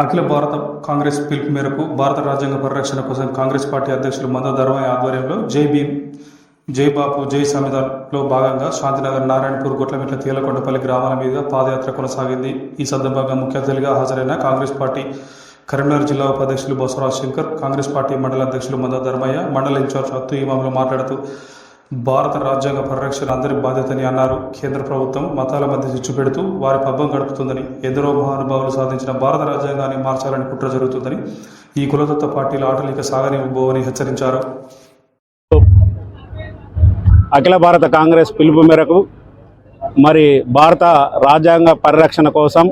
అఖిల భారత కాంగ్రెస్ పిలుపు మేరకు భారత రాజ్యాంగ పరిరక్షణ కోసం కాంగ్రెస్ పార్టీ అధ్యక్షులు మంద ధర్మయ్య ఆధ్వర్యంలో జై భీమ్ జై బాపు జై సమిధాలో భాగంగా శాంతినగర్ నారాయణపూర్ గుట్లమిట్ల తేలకొండపల్లి గ్రామాల మీద పాదయాత్ర కొనసాగింది. ఈ సందర్భంగా ముఖ్య అతిథిగా హాజరైన కాంగ్రెస్ పార్టీ కరీంనగర్ జిల్లా ఉపాధ్యక్షులు బసవరాజ్ శంకర్ కాంగ్రెస్ పార్టీ మండల అధ్యక్షులు మంద ధర్మయ్య మండల ఇన్ఛార్జ్ అత్తు ఇమాములు మాట్లాడుతూ భారత రాజ్యాంగ పరిరక్షణ అందరి బాధ్యతని అన్నారు. కేంద్ర ప్రభుత్వం మతాల మధ్య చిచ్చు పెడుతూ వారి పబ్బం గడుపుతుందని ఎందరో మహానుభావులు సాధించిన భారత రాజ్యాంగాన్ని మార్చాలని కుట్ర జరుగుతుందని ఈ కులతత్వ పార్టీల ఆటలు సాగనివ్వబోవని హెచ్చరించారు. అఖిల భారత కాంగ్రెస్ పిలుపు మేరకు మరి భారత రాజ్యాంగ పరిరక్షణ కోసం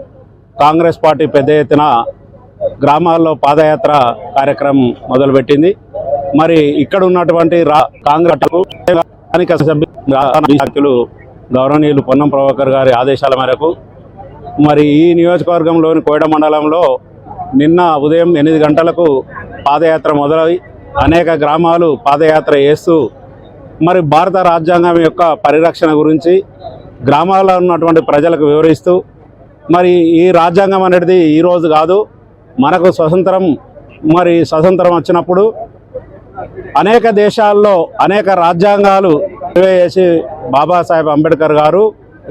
కాంగ్రెస్ పార్టీ పెద్ద ఎత్తున గ్రామాల్లో పాదయాత్ర కార్యక్రమం మొదలుపెట్టింది. మరి ఇక్కడ ఉన్నటువంటి రా కాంగ్రెస్ సభ్యులు గౌరవనీయులు పొన్నం ప్రభాకర్ గారి ఆదేశాల మేరకు మరి ఈ నియోజకవర్గంలోని కోయడ మండలంలో నిన్న ఉదయం ఎనిమిది గంటలకు పాదయాత్ర మొదలై అనేక గ్రామాలు పాదయాత్ర చేస్తూ మరి భారత రాజ్యాంగం యొక్క పరిరక్షణ గురించి గ్రామాల్లో ఉన్నటువంటి ప్రజలకు వివరిస్తూ మరి ఈ రాజ్యాంగం అనేది ఈరోజు కాదు మనకు స్వతంత్రం మరి స్వతంత్రం వచ్చినప్పుడు అనేక దేశాల్లో అనేక రాజ్యాంగాలు చేసి బాబాసాహెబ్ అంబేద్కర్ గారు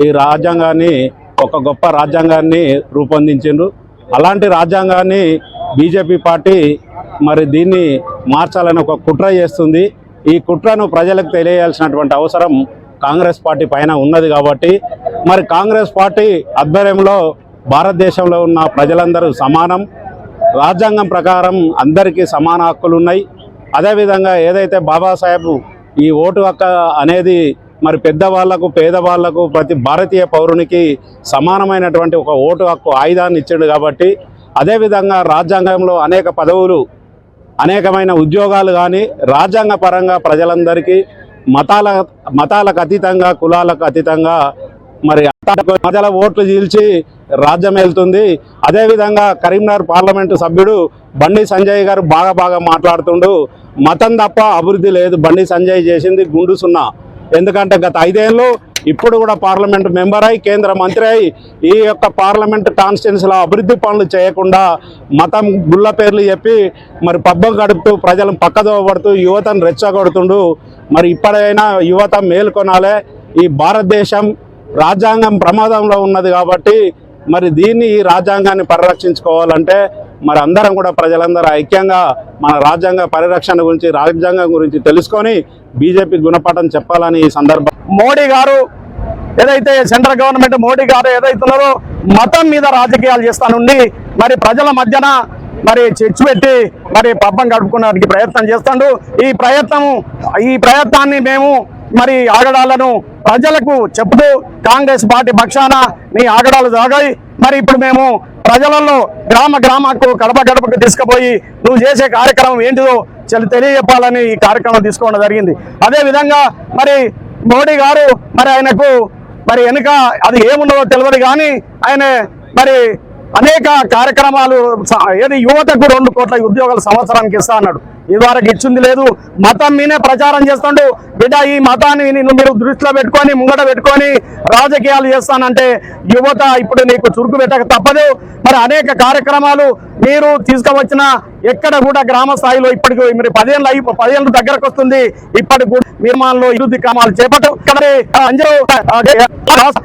ఈ రాజ్యాంగాన్ని ఒక గొప్ప రాజ్యాంగాన్ని రూపొందించిండ్రు. అలాంటి రాజ్యాంగాన్ని బీజేపీ పార్టీ మరి దీన్ని మార్చాలని ఒక కుట్ర చేస్తుంది. ఈ కుట్రను ప్రజలకు తెలియాల్సినటువంటి అవసరం కాంగ్రెస్ పార్టీ పైన ఉన్నది కాబట్టి మరి కాంగ్రెస్ పార్టీ ఆధ్వర్యంలో భారతదేశంలో ఉన్న ప్రజలందరూ సమానం. రాజ్యాంగం ప్రకారం అందరికీ సమాన హక్కులు ఉన్నాయి అదేవిధంగా ఏదైతే బాబాసాహెబ్ ఈ ఓటు హక్క అనేది మరి పెద్దవాళ్ళకు పేదవాళ్ళకు ప్రతి భారతీయ పౌరునికి సమానమైనటువంటి ఒక ఓటు హక్కు ఆయుధాన్ని ఇచ్చాడు కాబట్టి అదేవిధంగా రాజ్యాంగంలో అనేక పదవులు అనేకమైన ఉద్యోగాలు కానీ రాజ్యాంగ పరంగా ప్రజలందరికీ మతాల మతాలకు అతీతంగా కులాలకు అతీతంగా మరి ప్రజల ఓట్లు చీల్చి రాజ్యం వెళ్తుంది అదేవిధంగా కరీంనగర్ పార్లమెంటు సభ్యుడు బండి సంజయ్ గారు బాగా బాగా మాట్లాడుతుండు. మతం తప్ప అభివృద్ధి లేదు. బండి సంజయ్ చేసింది గుండు సున్నా. ఎందుకంటే గత ఐదేళ్ళు ఇప్పుడు కూడా పార్లమెంట్ మెంబర్ అయి కేంద్ర మంత్రి అయి ఈ యొక్క పార్లమెంట్ కాన్స్టిట్యున్సీలో అభివృద్ధి పనులు చేయకుండా మతం గుళ్ళ పేర్లు చెప్పి మరి పబ్బం గడుపుతూ ప్రజలను పక్కదోబడుతూ యువతను రెచ్చగొడుతుండు. మరి ఇప్పుడైనా యువత మేల్కొనాలే. ఈ భారతదేశం రాజ్యాంగం ప్రమాదంలో ఉన్నది కాబట్టి మరి దీన్ని ఈ రాజ్యాంగాన్ని పరిరక్షించుకోవాలంటే మరి అందరం కూడా ప్రజలందరూ ఐక్యంగా మన రాజ్యాంగ పరిరక్షణ గురించి రాజ్యాంగం గురించి తెలుసుకొని బీజేపీ గుణపాఠం చెప్పాలని ఈ సందర్భం మోడీ గారు ఏదైతే సెంట్రల్ గవర్నమెంట్ మోడీ గారు ఏదైతున్నారో మతం మీద రాజకీయాలు చేస్తానుండి మరి ప్రజల మధ్యన మరి చర్చి పెట్టి మరి పబ్బం గడుపుకోవడానికి ప్రయత్నం చేస్తాడు. ఈ ప్రయత్నం ఈ ప్రయత్నాన్ని మేము మరి ఆగడాలను ప్రజలకు చెప్తూ కాంగ్రెస్ పార్టీ పక్షాన మీ ఆగడాలు సాగాయి మరి ఇప్పుడు మేము ప్రజలలో గ్రామ గ్రామకు గడప గడపకు తీసుకుపోయి నువ్వు చేసే కార్యక్రమం ఏంటిదో తెలియజెప్పాలని ఈ కార్యక్రమం తీసుకోవడం జరిగింది. అదే విధంగా మరి మోడీ గారు మరి ఆయనకు మరి వెనుక అది ఏముండదో తెలియదు కానీ ఆయన మరి అనేక కార్యక్రమాలు ఏది యువతకు రెండు కోట్ల ఉద్యోగాలు సంవత్సరానికి ఇస్తా అన్నాడు. ఇదివరకు ఇచ్చింది లేదు. మతం మీనే ప్రచారం చేస్తుండు. బిడ్డ ఈ మతాన్ని నిన్ను మీరు దృష్టిలో పెట్టుకొని ముంగట పెట్టుకొని రాజకీయాలు చేస్తానంటే యువత ఇప్పుడు నీకు చురుకు పెట్టక తప్పదు. మరి అనేక కార్యక్రమాలు మీరు తీసుకువచ్చిన ఎక్కడ కూడా గ్రామ స్థాయిలో ఇప్పటికి మీరు పదేళ్ళు అయి పదేళ్ళు దగ్గరకు వస్తుంది. ఇప్పటికి నిర్మాణంలో ఇరుద్ది క్రమాలు చేపట్టు అందరూ